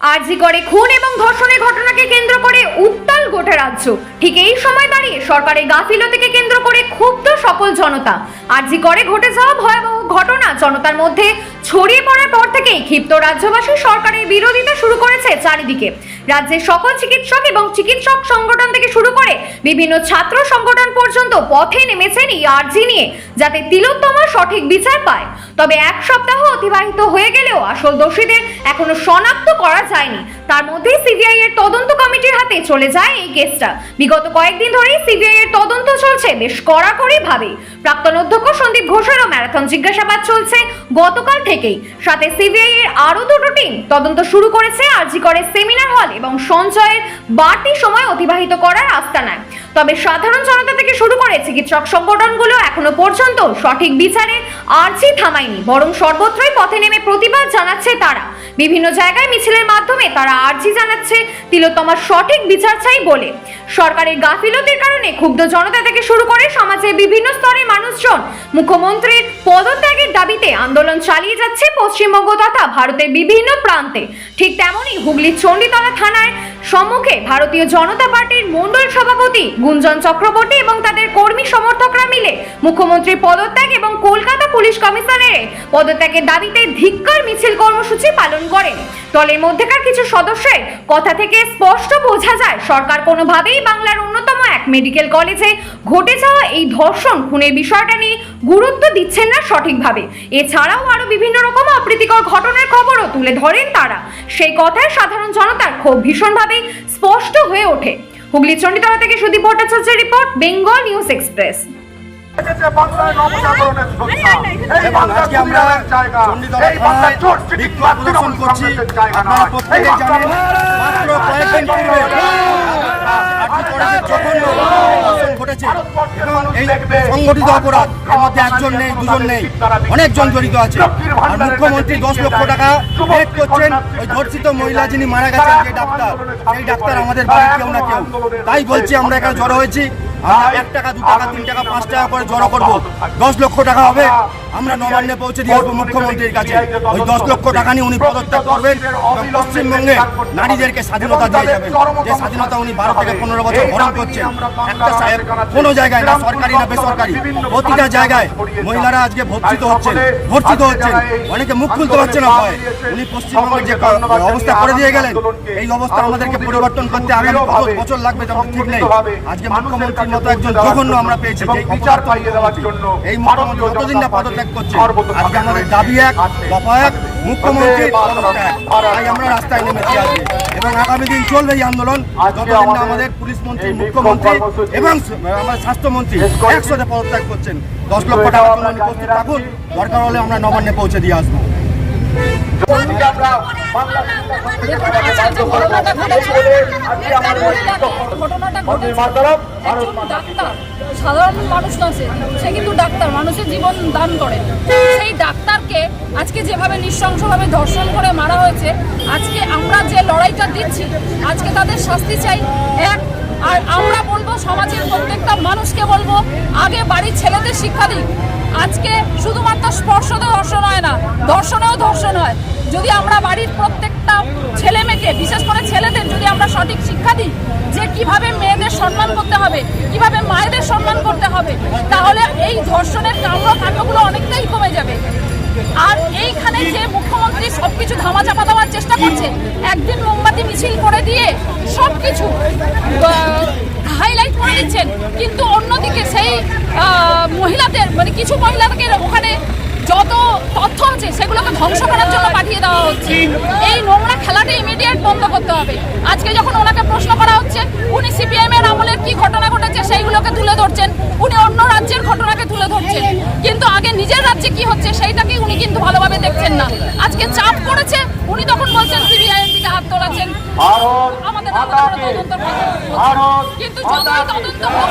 আরজি করে খুন এবং ধর্ষণের ঘটনাকে কেন্দ্র করে উত্তাল গোটা রাজ্য। ঠিক এই সময় দাঁড়িয়ে সরকারের গাফিলতিকে কেন্দ্র করে ক্ষুব্ধ সকল জনতা। আরজি করে ঘটে যাওয়া ভয়াবহ ঘটনা জনতার মধ্যে ছড়িয়ে পড়ার পর থেকেই ক্ষিপ্ত রাজ্যবাসী সরকারের বিরোধিতা শুরু করেছে চারিদিকে। রাজ্যের সকল চিকিৎসক এবং চিকিৎসক সংগঠন থেকে শুরু করে বিভিন্ন ছাত্র সংগঠন পর্যন্ত পথে নেমেছেন এই আর্জি নিয়ে, যাতে তিলোত্তমা সঠিক বিচার পায়। তবে এক সপ্তাহ অতিবাহিত হয়ে গেলেও আসল দোষীদের এখনও শনাক্ত করা যায়নি। তার মধ্যে সিবিআই এর তদন্ত কমিটির হাতে চলে যায় এই কেসটা। বিগত কয়েকদিন ধরেই সিবিআই এর তদন্ত চলছে। বেশ কড়াকড়ি ভাবে। প্রাক্তন অধ্যক্ষ সন্দীপ ঘোষেরও ম্যারাথন জিজ্ঞাসাবাদ চলছে। গতকাল থেকেই সাথে সিবিআই এর আরও দুটো টিম তদন্ত শুরু করেছে। আরজি করে সেমিনার হল এবং সঞ্চয়ের বাড়তি সময় অতিবাহিত করার আস্তানায় তবে সাধারণ জনতা থেকে শুরু করে চিকিৎসক সংগঠনগুলো এখনও পর্যন্ত সঠিক বিচারে আর্জি থামায়নি, বরং সর্বত্রই পথে নেমে প্রতিবাদ জানাচ্ছে তারা। বিভিন্ন জায়গায় মিছিলের মাধ্যমে তারা আর্জি জানাচ্ছে, তিলোত্তমার সঠিক বিচার চাই বলে। সরকারের গাফিলতির কারণে ক্ষুব্ধ জনতা থেকে শুরু করে সমাজের বিভিন্ন স্তরের মানুষজন, মুখ্যমন্ত্রীর পদত্যাগের দাবিতে আন্দোলন চালিয়ে যাচ্ছে পশ্চিমবঙ্গ তথা ভারতের বিভিন্ন প্রান্তে। ঠিক তেমনই হুগলির চণ্ডীতলা থানায় সম্মুখে ভারতীয় জনতা পার্টির মন্ডল সভাপতি গুঞ্জন চক্রবর্তী এবং তাদের কর্মী সমর্থকরা মিলে মুখ্যমন্ত্রী পদত্যাগ এবং কলকাতা পুলিশ কমিশনারের পদত্যাগের দাবিতে ধিক্কার মিছিল কর্মসূচি পালন করেন। দলের মধ্যেকার কিছু সদস্যের কথা থেকে স্পষ্ট বোঝা যায়, সরকার কোনোভাবেই বাংলার অন্যতম এক মেডিকেল কলেজে ঘটে যাওয়া এই ধর্ষণ খুনের বিষয়টা নিয়ে গুরুত্ব দিচ্ছেন না সঠিকভাবে। এছাড়াও আরও বিভিন্ন রকম অপ্রীতিকর ঘটনার খবরও তুলে ধরেন তারা। সেই কথায় সাধারণ জনতার ক্ষোভ ভীষণভাবে স্পষ্ট হয়ে ওঠে। হুগলি চণ্ডীতলা থেকে সুদীপ ভট্টাচার্যের রিপোর্ট, বেঙ্গল নিউজ এক্সপ্রেস। সংগঠিত অপরাধ এর মধ্যে একজন নেই দুজন নেই অনেকজন জড়িত আছে। আর মুখ্যমন্ত্রী দশ লক্ষ টাকা পেড করছেন ওই ধর্ষিত মহিলা যিনি মারা গেছেন যে ডাক্তার সেই ডাক্তার আমাদের বাড়ির কেউ না কেউ। তাই বলছি আমরা এখানে জড়ো হয়েছি। এক টাকা, দু টাকা, তিন টাকা, পাঁচ টাকা করে জড়ো করব। দশ লক্ষ টাকা হবে। আমরা নবান্নে পৌঁছে দিয়ে আসব মুখ্যমন্ত্রীর কাছে। ওই দশ লক্ষ টাকা নিয়ে উনি পদত্যাগ করবেন। পশ্চিমবঙ্গে নারীদেরকে স্বাধীনতা দিয়ে যাবেন। যে স্বাধীনতা উনি বারো থেকে পনেরো বছর হরণ করছেন। একটা সাহেব কোনো জায়গায় না সরকারি না বেসরকারি প্রতিটা জায়গায় মহিলারা আজকে ভর্তিত হচ্ছেন ভর্তিত হচ্ছেন। অনেকে মুখ খুলতে পারছে না ভয়। উনি পশ্চিমবঙ্গের যে অবস্থা করে দিয়ে গেলেন এই অবস্থা আমাদেরকে পরিবর্তন করতে আগামী কত বছর লাগবে তখন ঠিক নেই। আজকে মুখ্যমন্ত্রীর মতো একজন জঘন্য আমরা পেয়েছি এই মুখ্যমন্ত্রী যতদিন না পদত্যাগ করছে। আজকে আমাদের দাবি এক দফা এক। মুখ্যমন্ত্রী তাই আমরা রাস্তায় নেমেছি আজকে। এবং আগামী দিন চলবে এই আন্দোলন। যতদিন না আমাদের পুলিশ মন্ত্রী মুখ্যমন্ত্রী এবং আমাদের স্বাস্থ্যমন্ত্রী একসাথে পদত্যাগ করছেন। দশ লক্ষ টাকা উপস্থিত থাকুন। দরকার হলে আমরা নবান্নে পৌঁছে দিয়ে আসব। সাধারণ মানুষ না সে সে কিন্তু ডাক্তার মানুষের জীবন দান করে সেই ডাক্তারকে আজকে যেভাবে নৃশংসভাবে ধর্ষণ করে মারা হয়েছে আজকে আমরা যে লড়াইটা দিচ্ছি আজকে তাদের শাস্তি চাই এক আর আমরা বলব সমাজের প্রত্যেকটা মানুষকে বলব, আগে বাড়ির ছেলেদের শিক্ষা দিক। আজকে শুধুমাত্র স্পর্শ তো ধর্ষণ হয় না, ধর্ষণেও ধর্ষণ হয়। যদি আমরা বাড়ির প্রত্যেকটা ছেলে মেয়েকে, বিশেষ করে ছেলেদের যদি আমরা সঠিক শিক্ষা দিই, যে কীভাবে মেয়েদের সম্মান করতে হবে, কীভাবে মায়েদের সম্মান করতে হবে, তাহলে এই ধর্ষণের কাণ্ড কাণ্ডগুলো অনেকটাই কমে যাবে। আর এইখানে যে মুখ্যমন্ত্রী সবকিছু ধামাচাপা দেওয়ার চেষ্টা করছে, একদিন মোমবাতি মিছিল করে দিয়ে সব কিছু হাইলাইট করে দিচ্ছেন। কিন্তু অন্যদিকে সেই মহিলাদের মানে কিছু মহিলাকে ওখানে যত তথ্য আছে সেগুলোকে ধ্বংস করার জন্য পাঠিয়ে দেওয়া হচ্ছে। এই নোংরা খেলাটা ইমিডিয়েট বন্ধ করতে হবে। আজকে যখন ওনাকে প্রশ্ন করা হচ্ছে, উনি সিপিএম এর আমলের কি ঘটনা ঘটেছে, সেইগুলোকে তুলে ধরছেন। উনি অন্য রাজ্যের ঘটনাকে তুলে ধরছেন কিন্তু আগে নিজের রাজ্যে কি হচ্ছে সেইটাকে উনি কিন্তু ভালোভাবে দেখছেন না আজকে চাপ করেছে উনি তখন বলছেন সিবিআই এর দিকে হাত তোলাচ্ছেন ভারত আমাদের মাতাকে তদন্ত করতে ভারত হচ্ছে। কিন্তু যতই তদন্ত হোক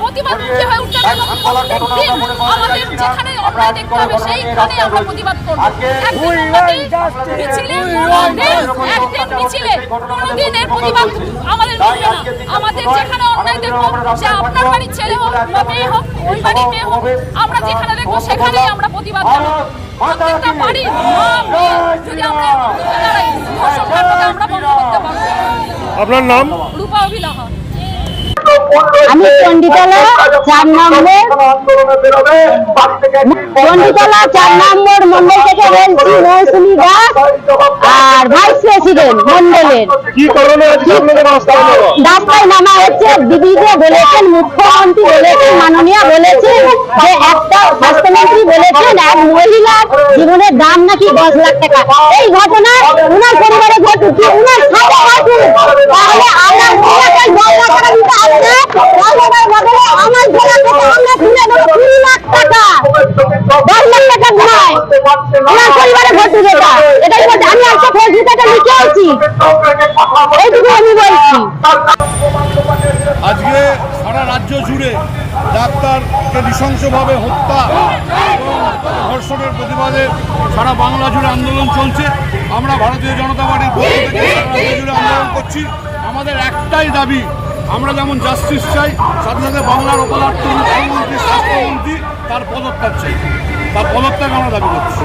প্রতিবাদ মুখে হয়ে উঠতে হবে এবং প্রত্যেকদিন আমাদের যেখানে অন্যায় দেখতে হবে সেইখানে আমরা প্রতিবাদ করব। একদিন মিছিলে একদিন মিছিলে কোনোদিন এর প্রতিবাদ আমাদের মিলবে না আমাদের যেখানে অন্যায় দেখব সে আপনার বাড়ির ছেলে হোক বা মেয়ে হোক ওই বাড়ির মেয়ে হোক আমরা যেখানে দেখব সেখানেই আমরা প্রতিবাদ জানাব প্রত্যেকটা বাড়ির মা মেয়ে যদি আমরা দাঁড়াই আমরা বন্ধ করতে পারব। আপনার নাম? রূপা অভিলাহা আমি চন্ডিতলা চার নম্বর চন্ডিতলা চার নম্বর মন্ডল থেকে বলছি মৌসুমী দাস আর ভাইস প্রেসিডেন্ট মন্ডলের? রাস্তায় নামা হচ্ছে দিদিকে বলেছেন মুখ্যমন্ত্রী বলেছেন মাননীয় বলেছেন যে একটা স্বাস্থ্যমন্ত্রী বলেছেন, এক মহিলার জীবনের দাম নাকি দশ লাখ টাকা। এই ঘটনা উনার পরিবারে ঘটুক উনার সাথে তাহলে পরিবারে ঘটুক এটা এটাই বলছে আমি আজকে ফেসবুকে এইটুকু আমি বলছি। আজকে সারা রাজ্য জুড়ে ডাক্তারকে নৃশংসভাবে হত্যা ধর্ষণের প্রতিবাদে সারা বাংলা জুড়ে আন্দোলন চলছে। আমরা ভারতীয় জনতা পার্টির পক্ষ থেকে জুড়ে আন্দোলন করছি। আমাদের একটাই দাবি, আমরা যেমন জাস্টিস চাই, সাথে সাথে বাংলার অপদার্থ মুখ্যমন্ত্রী, স্বাস্থ্যমন্ত্রী তার পদত্যাগ চাই। তার পদত্যাগ আমরা দাবি করছি।